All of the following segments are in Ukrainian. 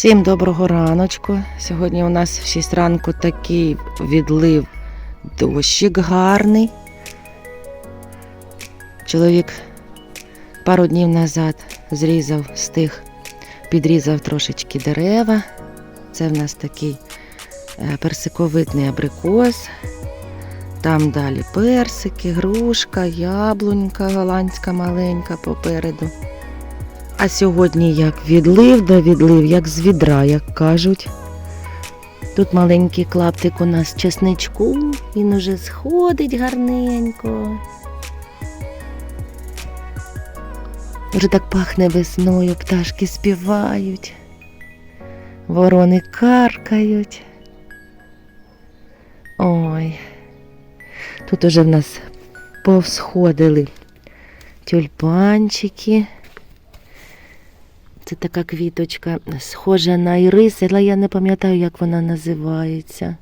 Всім доброго раночку. Сьогодні у нас в 6 ранку такий відлив дощик гарний. Чоловік пару днів назад зрізав стих, підрізав трошечки дерева. Це в нас такий е, персиковидний абрикос. Там далі персики, грушка, яблунька голландська маленька попереду. А сьогодні як відлив да відлив, як з відра, як кажуть. Тут маленький клаптик у нас чесничку, він уже сходить гарненько. Вже так пахне весною, пташки співають, ворони каркають. Ой, тут уже в нас повсходили тюльпанчики. Це така квіточка, схожа на ірис, але я не пам'ятаю, як вона називається.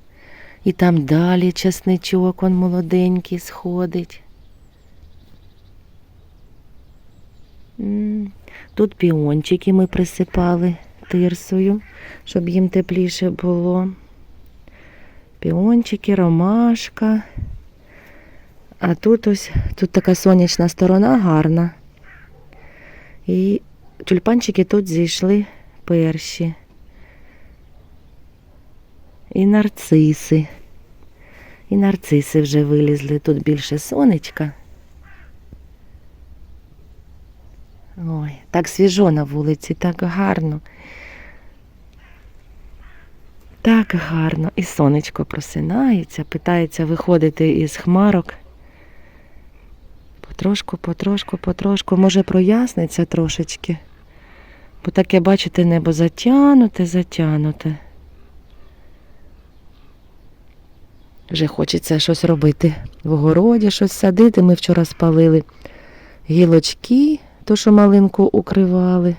І там далі часничок, он молоденький сходить. Тут піончики ми присипали тирсою, щоб їм тепліше було. Піончики, ромашка. А тут ось тут така сонячна сторона гарна. І тюльпанчики тут зійшли перші. І нарциси. І нарциси вже вилізли. Тут більше сонечка. Ой, так свіжо на вулиці, так гарно. Так гарно. І сонечко просинається, питається виходити із хмарок. Потрошку, потрошку, потрошку. Може проясниться трошечки. Бо таке, бачите, небо затянуте, затянуте. Вже хочеться щось робити. В огороді щось садити. Ми вчора спалили гілочки, то, що малинку укривали.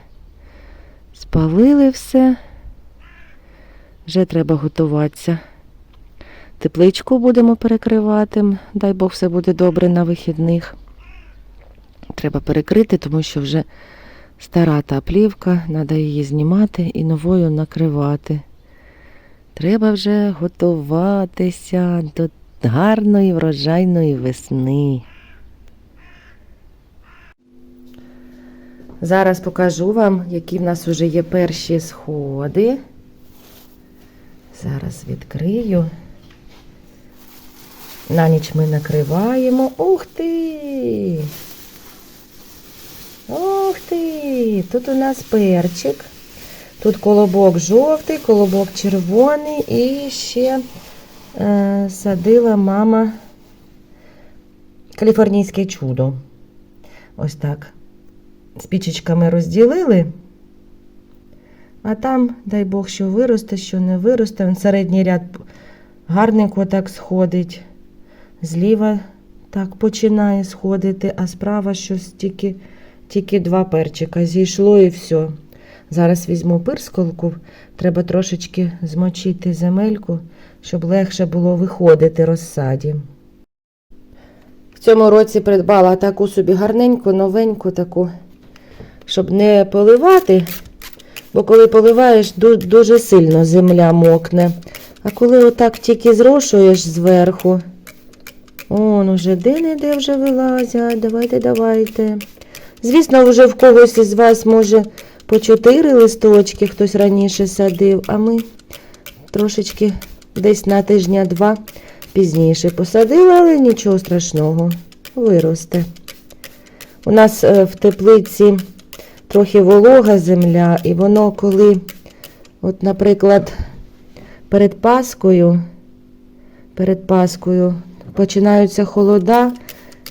Спалили все. Вже треба готуватися. Тепличку будемо перекривати. Дай Бог все буде добре на вихідних. Треба перекрити, тому що вже стара та плівка, треба її знімати і новою накривати. Треба вже готуватися до гарної врожайної весни. Зараз покажу вам, які в нас вже є перші сходи. Зараз відкрию. На ніч ми накриваємо. Ух ти! Ух ти! Тут у нас перчик. Тут колобок жовтий, колобок червоний і ще е, садила мама каліфорнійське чудо. Ось так. Спічечками розділили. А там, дай Бог, що виросте, що не виросте. Середній ряд гарненько так сходить. Зліва так починає сходити, а справа щось тільки, тільки два перчика. Зійшло і все. Зараз візьму пирскалку, треба трошечки змочити земельку, щоб легше було виходити розсаді. В цьому році придбала таку собі гарненьку, новеньку таку, щоб не поливати, бо коли поливаєш, дуже сильно земля мокне. А коли отак тільки зрошуєш зверху, он уже де-не-де вже вилазять, давайте, давайте. Звісно, вже в когось із вас може по чотири листочки хтось раніше садив, а ми трошечки десь на тижня-два пізніше посадили, але нічого страшного, виросте. У нас е, в теплиці трохи волога земля, і воно коли, от, наприклад, перед Паскою, перед Паскою починаються холода,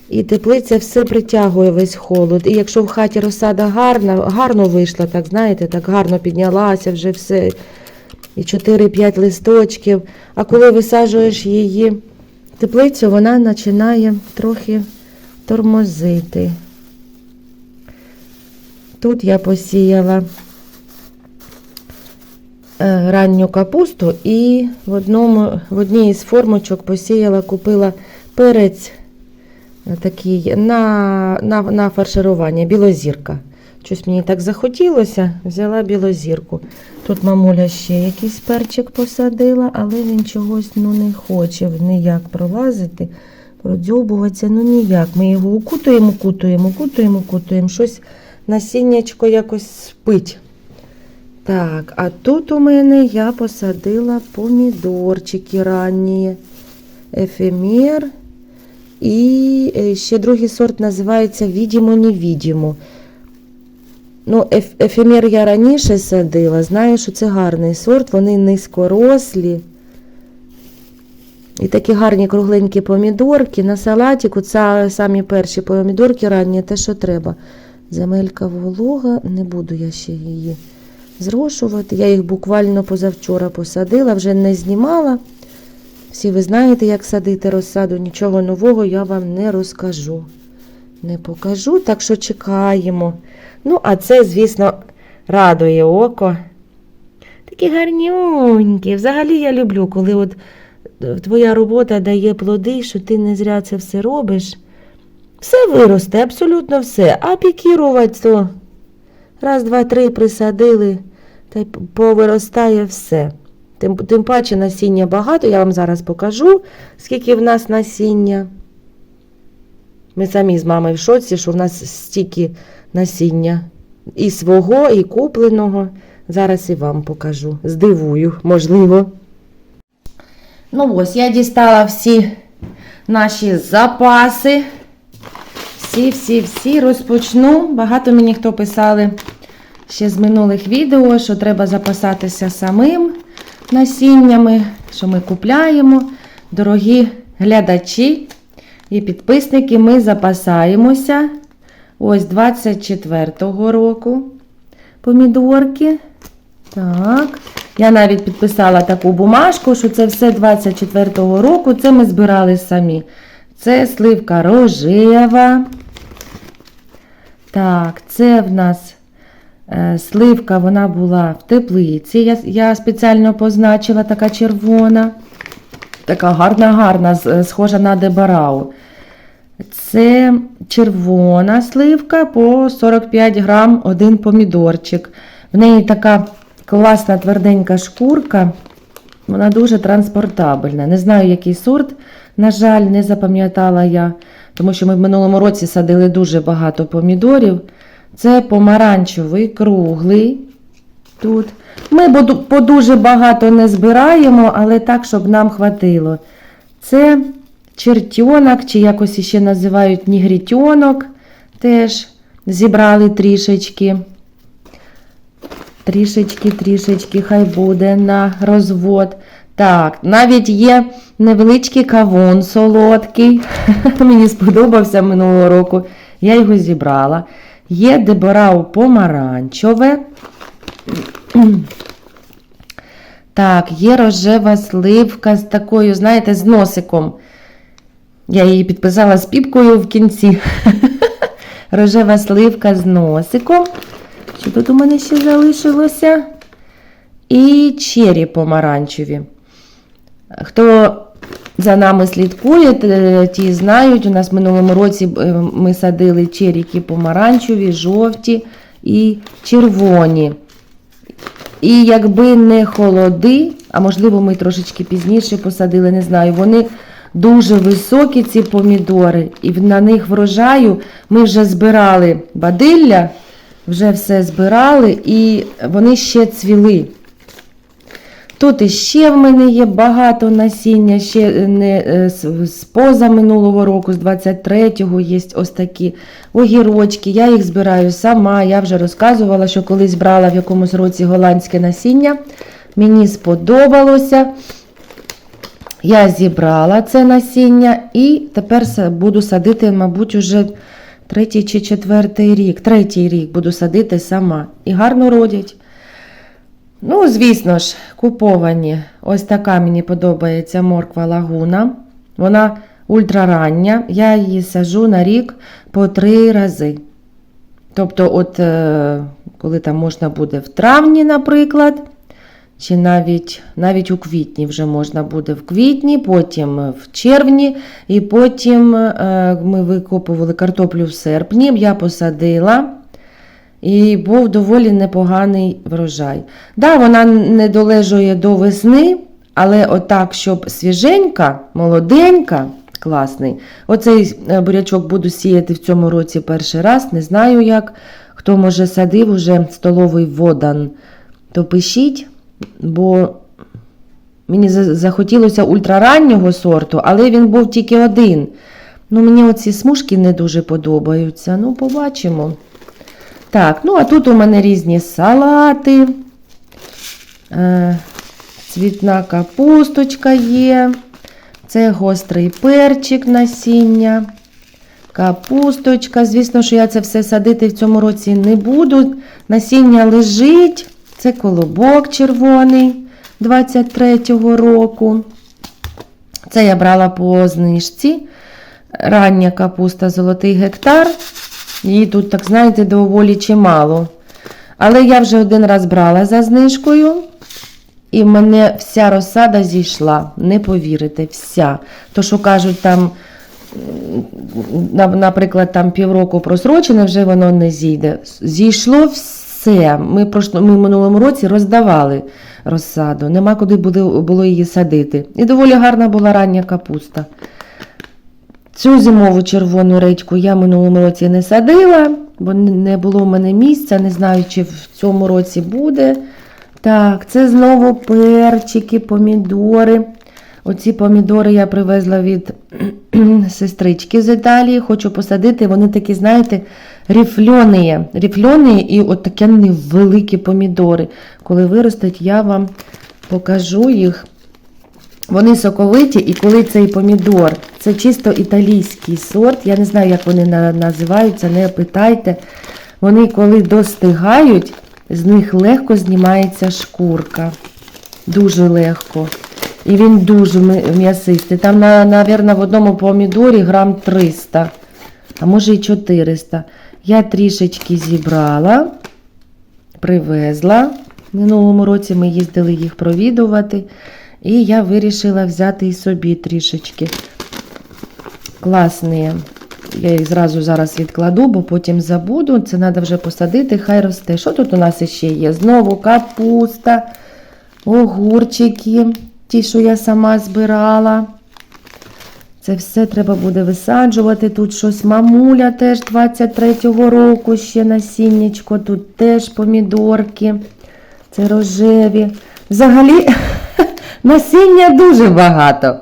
і теплиця все притягує весь холод. І якщо в хаті розсада гарна, гарно вийшла, так знаєте, так гарно піднялася вже все. І 4-5 листочків. А коли висаджуєш її теплицю, вона починає трохи тормозити. Тут я посіяла е, ранню капусту і в, одному, в одній із формочок посіяла, купила перець такий на, на, на фарширування, білозірка. Щось мені так захотілося, взяла білозірку. Тут мамуля ще якийсь перчик посадила, але він чогось ну, не хоче ніяк пролазити, продзьобуватися, ну ніяк. Ми його укутуємо, укутуємо, укутуємо, укутуємо. Щось насіннячко якось спить. Так, а тут у мене я посадила помідорчики ранні, ефемер. І е, ще другий сорт називається Відімо-невідімо. Ну, еф- ефемер я раніше садила, знаю, що це гарний сорт, вони низькорослі. І такі гарні кругленькі помідорки. На салатику це самі перші помідорки ранні, те, що треба. Земелька волога, не буду я ще її зрошувати. Я їх буквально позавчора посадила, вже не знімала. Всі ви знаєте, як садити розсаду, нічого нового я вам не розкажу. Не покажу, так що чекаємо. Ну, а це, звісно, радує око. Такі гарнюнькі. Взагалі я люблю, коли от е, твоя робота дає плоди, що ти не зря це все робиш. Все виросте, абсолютно все. А пікірувати то раз, два, три присадили, та й повиростає все. Тим, тим паче насіння багато, я вам зараз покажу, скільки в нас насіння. Ми самі з мамою в шоці, що в нас стільки насіння. І свого, і купленого. Зараз і вам покажу. Здивую, можливо. Ну ось, я дістала всі наші запаси. Всі, всі, всі розпочну. Багато мені хто писали ще з минулих відео, що треба запасатися самим насіннями, що ми купляємо. Дорогі глядачі і підписники, ми запасаємося. Ось 24-го року помідорки. Так. Я навіть підписала таку бумажку, що це все 24-го року. Це ми збирали самі. Це сливка рожева. Так, це в нас сливка, вона була в теплиці. Я, я спеціально позначила така червона. Така гарна-гарна, е, схожа на дебарау. Це червона сливка по 45 грам один помідорчик. В неї така класна тверденька шкурка. Вона дуже транспортабельна. Не знаю, який сорт. На жаль, не запам'ятала я, тому що ми в минулому році садили дуже багато помідорів. Це помаранчевий, круглий. Тут. Ми по дуже багато не збираємо, але так, щоб нам хватило. Це чертьонок, чи якось іще називають нігрітьонок. Теж зібрали трішечки. Трішечки, трішечки, хай буде на розвод. Так, навіть є невеличкий кавун солодкий. Мені сподобався минулого року. Я його зібрала. Є деборау помаранчеве. Так, є рожева сливка з такою, знаєте, з носиком. Я її підписала з піпкою в кінці. Рожева сливка з носиком. Що тут у мене ще залишилося? І чері помаранчеві. Хто за нами слідкує, ті знають, у нас в минулому році е, ми садили черіки помаранчеві, жовті і червоні. І якби не холоди, а можливо, ми трошечки пізніше посадили, не знаю, вони дуже високі, ці помідори, і на них врожаю ми вже збирали бадилля, вже все збирали, і вони ще цвіли. Тут іще в мене є багато насіння, ще не е, з поза минулого року, з 23-го є ось такі огірочки. Я їх збираю сама. Я вже розказувала, що колись брала в якомусь році голландське насіння. Мені сподобалося. Я зібрала це насіння і тепер буду садити, мабуть, уже третій чи четвертий рік. Третій рік буду садити сама. І гарно родять. Ну, звісно ж, куповані. Ось така мені подобається морква лагуна. Вона ультрарання. Я її сажу на рік по три рази. Тобто, от е, коли там можна буде в травні, наприклад, чи навіть, навіть у квітні вже можна буде в квітні, потім в червні, і потім е, ми викопували картоплю в серпні, я посадила. І був доволі непоганий врожай. Да, вона не долежує до весни, але отак, щоб свіженька, молоденька, класний. Оцей е, бурячок буду сіяти в цьому році перший раз. Не знаю як. Хто може садив уже столовий водан, то пишіть, бо мені захотілося ультрараннього сорту, але він був тільки один. Ну, мені оці смужки не дуже подобаються. Ну, побачимо. Так, ну а тут у мене різні салати. Е, цвітна капусточка є. Це гострий перчик насіння. Капусточка. Звісно, що я це все садити в цьому році не буду. Насіння лежить. Це колобок червоний 23-го року. Це я брала по знижці. Рання капуста золотий гектар. Її тут, так знаєте, доволі чимало. Але я вже один раз брала за знижкою. І в мене вся розсада зійшла. Не повірите, вся. То, що кажуть, там, наприклад, там півроку просрочене, вже воно не зійде. Зійшло все. Ми, ми в минулому році роздавали розсаду. Нема куди було її садити. І доволі гарна була рання капуста. Цю зимову червону редьку я минулому році не садила, бо не було в мене місця, не знаю, чи в цьому році буде. Так, це знову перчики, помідори. Оці помідори я привезла від сестрички з Італії. Хочу посадити. Вони такі, знаєте, ріфльоні. Ріфльоні і от такі невеликі помідори. Коли виростуть, я вам покажу їх. Вони соковиті, і коли цей помідор, це чисто італійський сорт, я не знаю, як вони називаються, не питайте. Вони, коли достигають, з них легко знімається шкурка. Дуже легко. І він дуже м'ясистий. Там, навірно, в одному помідорі грам 300, а може і 400. Я трішечки зібрала, привезла. Минулому році ми їздили їх провідувати. І я вирішила взяти і собі трішечки. Класні. Я їх зразу зараз відкладу, бо потім забуду. Це треба вже посадити, хай росте. Що тут у нас ще є? Знову капуста, огурчики, ті, що я сама збирала. Це все треба буде висаджувати. Тут щось мамуля теж 23-го року ще насіннячко. Тут теж помідорки. Це рожеві. Взагалі, насіння дуже багато.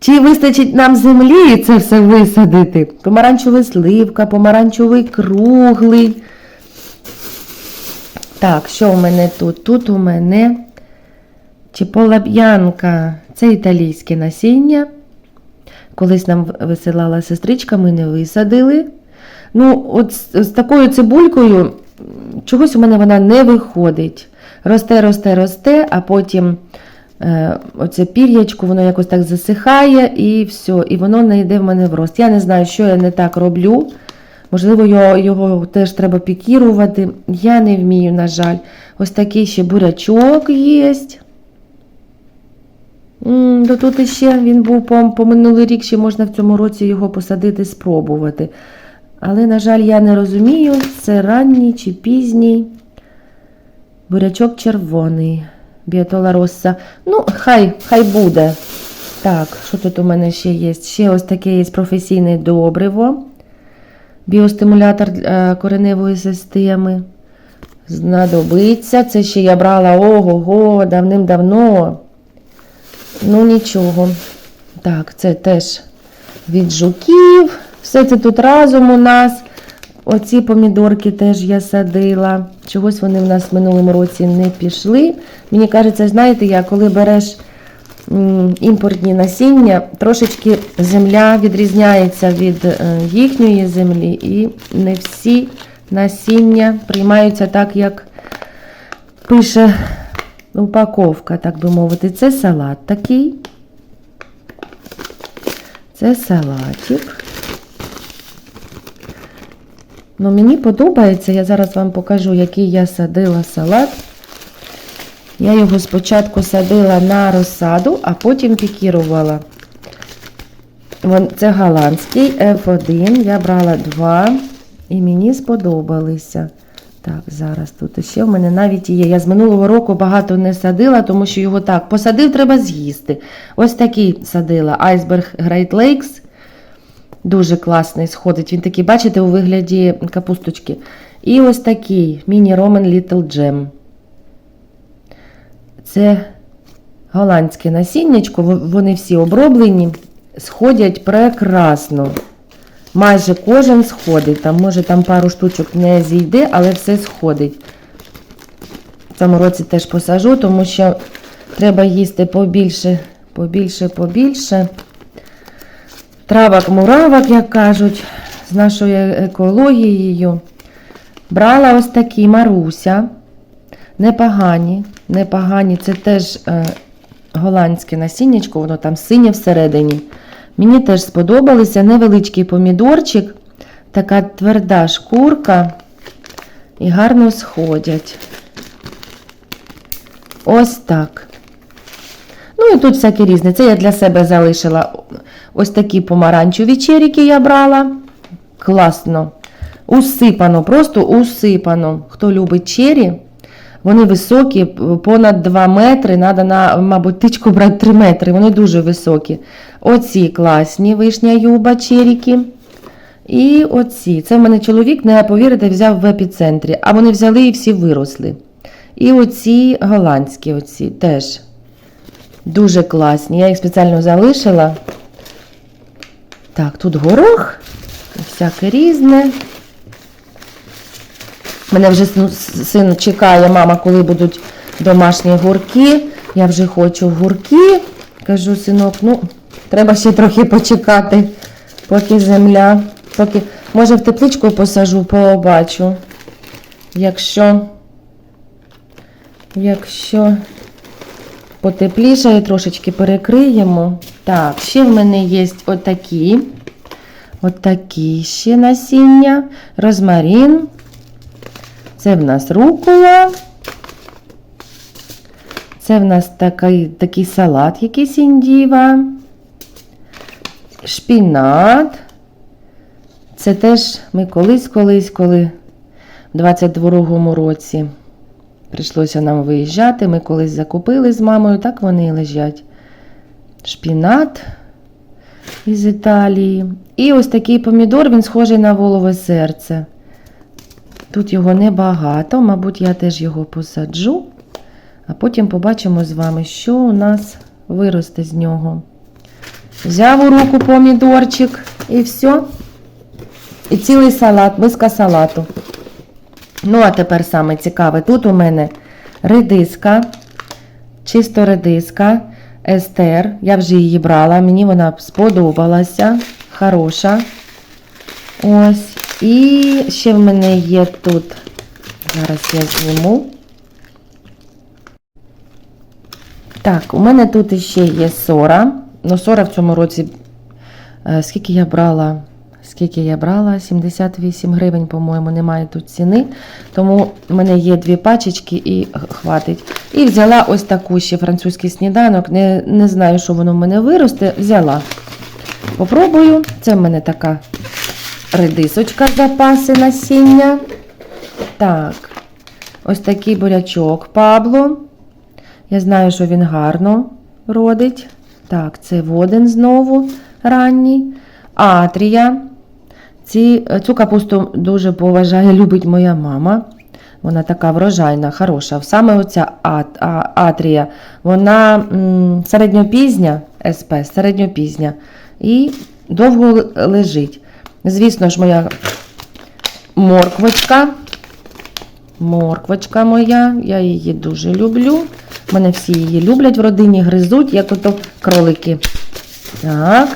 Чи вистачить нам землі це все висадити? Помаранчевий сливка, помаранчевий круглий. Так, що у мене тут? Тут у мене чіполаб'янка. Це італійське насіння. Колись нам висилала сестричка, ми не висадили. Ну, от з, з такою цибулькою чогось у мене вона не виходить. Росте, росте, росте, а потім оце пір'ячко, воно якось так засихає і все, і воно не йде в мене в рост. Я не знаю, що я не так роблю. Можливо, його, його теж треба пікірувати. Я не вмію, на жаль. Ось такий ще бурячок є. То тут іще він був по, по минулий рік, ще можна в цьому році його посадити, спробувати. Але, на жаль, я не розумію, це ранній чи пізній. Бурячок червоний. Біатола Росса. Ну, хай, хай буде. Так, що тут у мене ще є? Ще ось таке є професійне добриво. Біостимулятор е, кореневої системи. Знадобиться. Це ще я брала ого-го, давним-давно. Ну, нічого. Так, це теж від жуків. Все це тут разом у нас. Оці помідорки теж я садила. Чогось вони в нас в минулому році не пішли. Мені кажеться, знаєте, я коли береш імпортні насіння, трошечки земля відрізняється від е, їхньої землі, і не всі насіння приймаються так, як пише упаковка, так би мовити. Це салат такий. Це салатик. Ну, мені подобається, я зараз вам покажу, який я садила салат. Я його спочатку садила на розсаду, а потім пікірувала. Це голландський F1. Я брала два і мені сподобалися. Так, зараз тут ще в мене навіть є. Я з минулого року багато не садила, тому що його так посадив, треба з'їсти. Ось такий садила айсберг Great Lakes. Дуже класний сходить. Він такий, бачите, у вигляді капусточки. І ось такий міні-ромен Little Gem. Це голландське насіннячко, вони всі оброблені, сходять прекрасно. Майже кожен сходить. Там, може, там пару штучок не зійде, але все сходить. В цьому році теж посажу, тому що треба їсти побільше, побільше, побільше. Травок, муравок, як кажуть, з нашою екологією. Брала ось такі Маруся. Непогані, непогані. Це теж е, голландське насіннячко, воно там синє всередині. Мені теж сподобалися невеличкий помідорчик, така тверда шкурка і гарно сходять. Ось так. Ну і тут всяке різне. Це я для себе залишила ось такі помаранчеві черіки я брала. Класно. Усипано, просто усипано. Хто любить чері, вони високі, понад 2 метри. Надо на, мабуть, тичку брати 3 метри. Вони дуже високі. Оці класні вишня юба черіки. І оці. Це в мене чоловік, не повірите, взяв в епіцентрі. А вони взяли і всі виросли. І оці голландські, оці теж дуже класні. Я їх спеціально залишила. Так, тут горох, всяке різне. Мене вже син- чекає, мама, коли будуть домашні гурки. Я вже хочу гурки. Кажу, синок, ну, треба ще трохи почекати, поки земля, поки. Може в тепличку посажу, побачу. Якщо, якщо потеплішає, трошечки перекриємо. Так, ще в мене є отакі. Отакі ще насіння, розмарин. Це в нас рукола. Це в нас такий, такий салат, якийсь індіва. Шпінат. Це теж ми колись-колись, коли в 22-му році прийшлося нам виїжджати. Ми колись закупили з мамою, так вони і лежать. Шпінат із Італії. І ось такий помідор, він схожий на волове серце. Тут його небагато, мабуть, я теж його посаджу, а потім побачимо з вами, що у нас виросте з нього. Взяв у руку помідорчик і все. І цілий салат, миска салату. Ну, а тепер саме цікаве. Тут у мене редиска, чисто редиска, естер. Я вже її брала, мені вона сподобалася. Хороша. Ось. І ще в мене є тут. Зараз я зніму. Так, у мене тут ще є сора. Ну, сора в цьому році. е, Скільки я брала? Скільки я брала? 78 гривень, по-моєму, немає тут ціни. Тому в мене є дві пачечки і хватить. І взяла ось таку ще французький сніданок. Не, не знаю, що воно в мене виросте. Взяла. Попробую. Це в мене така редисочка запаси насіння. Так, ось такий бурячок Пабло. Я знаю, що він гарно родить. Так, це воден знову ранній. Атрія. Ці, цю капусту дуже поважає, любить моя мама. Вона така врожайна, хороша. Саме оця атрія, вона середньопізня, СП, середньопізня. І довго лежить. Звісно ж, моя морквочка. Морквочка моя, я її дуже люблю. Мене всі її люблять в родині, гризуть, як ото кролики. Так.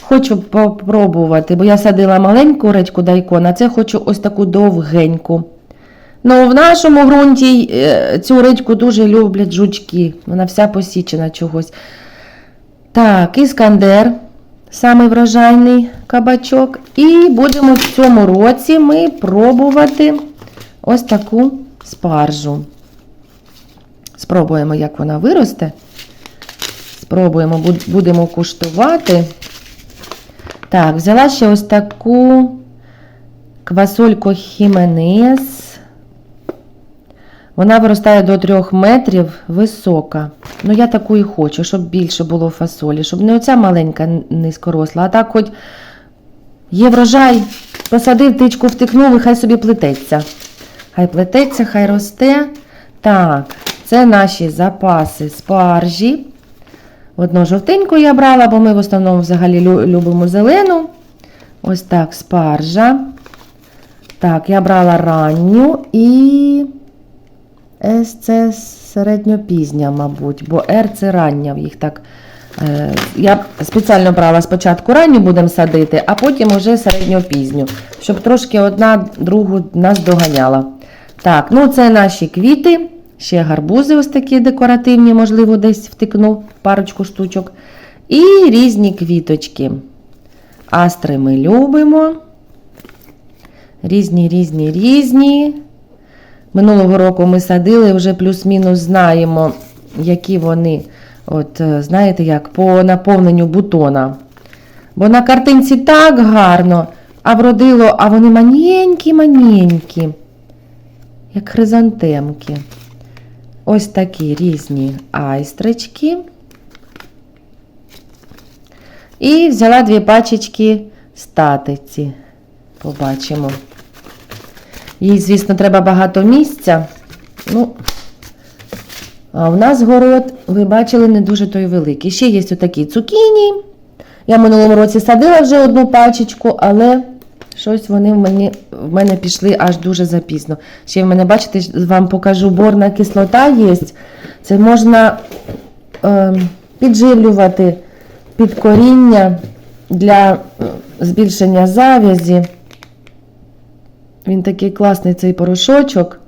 Хочу попробувати, бо я садила маленьку редьку дайкон, а це хочу ось таку довгеньку. Ну, в нашому ґрунті е, цю редьку дуже люблять жучки. Вона вся посічена чогось. Так, іскандер, самий врожайний кабачок. І будемо в цьому році ми пробувати ось таку спаржу. Спробуємо, як вона виросте. Спробуємо, будемо куштувати. Так, взяла ще ось таку квасольку Хіменес. Вона виростає до 3 метрів висока. Ну, я таку і хочу, щоб більше було фасолі, щоб не оця маленька низькоросла, а так хоч є врожай, посадив, тичку втикнув і хай собі плететься. Хай плететься, хай росте. Так, це наші запаси спаржі. Одну жовтеньку я брала, бо ми в основному взагалі любимо зелену. Ось так, спаржа. Так, я брала ранню і С це середньопізня, мабуть, бо Р це рання їх так. Е, я спеціально брала спочатку ранню будемо садити, а потім уже середньопізню, щоб трошки одна другу нас доганяла. Так, ну це наші квіти. Ще гарбузи ось такі декоративні, можливо, десь втикну парочку штучок. І різні квіточки. Астри ми любимо. Різні, різні, різні. Минулого року ми садили, вже плюс-мінус знаємо, які вони, от, е, знаєте, як, по наповненню бутона. Бо на картинці так гарно, а вродило, а вони маненькі-маненькі, як хризантемки. Ось такі різні айстрички. І взяла дві пачечки статиці. Побачимо. Їй, звісно, треба багато місця. Ну, а в нас город, ви бачили, не дуже той великий. Ще є отакі цукіні. Я в минулому році садила вже одну пачечку, але щось вони в мене, в мене пішли аж дуже запізно. Ще в мене, бачите, вам покажу, борна кислота є. Це можна е, підживлювати під коріння для е, збільшення завязі. Він такий класний цей порошочок.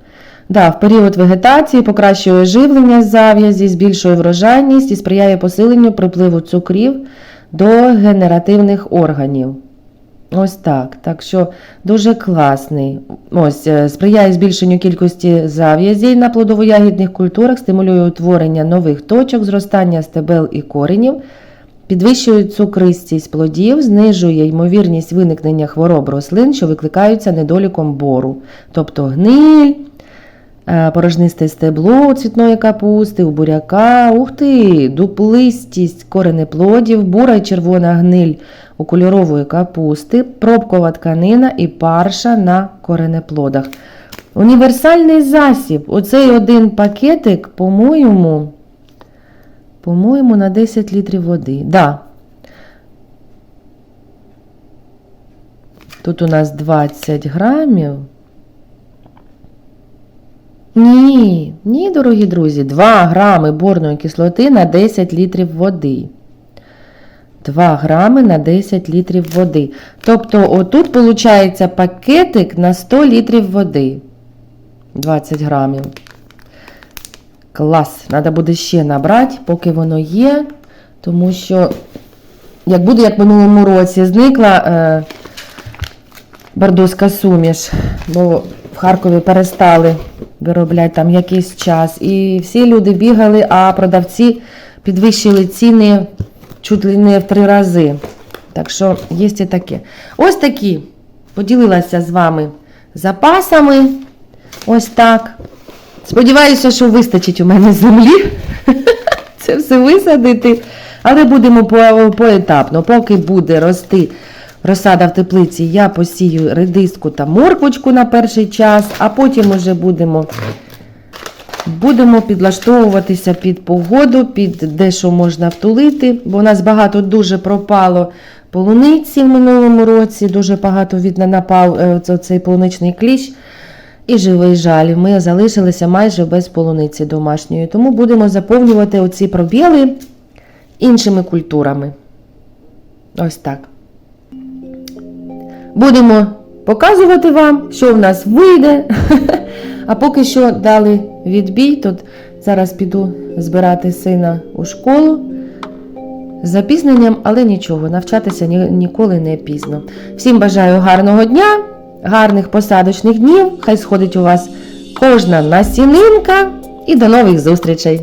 Да, в період вегетації покращує живлення зав'язі, збільшує врожайність і сприяє посиленню припливу цукрів до генеративних органів. Ось так. Так що дуже класний. Ось, е, сприяє збільшенню кількості зав'язей на плодово-ягідних культурах, стимулює утворення нових точок, зростання стебел і коренів, підвищує цукристість плодів, знижує ймовірність виникнення хвороб рослин, що викликаються недоліком бору, тобто гниль, е, порожнисте стебло цвітної капусти, у буряка, ух ти, дуплистість коренеплодів, бура й червона гниль у кольорової капусти, пробкова тканина і парша на коренеплодах. Універсальний засіб. Оцей один пакетик, по-моєму, по-моєму, на 10 літрів води. Да. Тут у нас 20 грамів. Ні, ні, дорогі друзі, 2 грами борної кислоти на 10 літрів води. 2 грами на 10 літрів води. Тобто, отут виходить пакетик на 100 літрів води. 20 грамів. Клас. Треба буде ще набрати, поки воно є. Тому що, як буде, як в минулому році, зникла е, бордоська суміш, бо в Харкові перестали виробляти там якийсь час. І всі люди бігали, а продавці підвищили ціни чуть ли не в три рази. Так що є і таке. Ось такі. Поділилася з вами запасами. Ось так. Сподіваюся, що вистачить у мене землі. Це все висадити. Але будемо по- поетапно. Поки буде рости розсада в теплиці, я посію редиску та морквочку на перший час, а потім уже будемо, будемо підлаштовуватися під погоду, під де що можна втулити, бо у нас багато дуже пропало полуниці в минулому році, дуже багато видно напав е, цей полуничний кліщ. І живий жаль, ми залишилися майже без полуниці домашньої, тому будемо заповнювати оці пробіли іншими культурами. Ось так. Будемо показувати вам, що в нас вийде. А поки що дали відбій, тут зараз піду збирати сина у школу. З запізненням, але нічого, навчатися ні- ніколи не пізно. Всім бажаю гарного дня, гарних посадочних днів. Хай сходить у вас кожна насінинка і до нових зустрічей!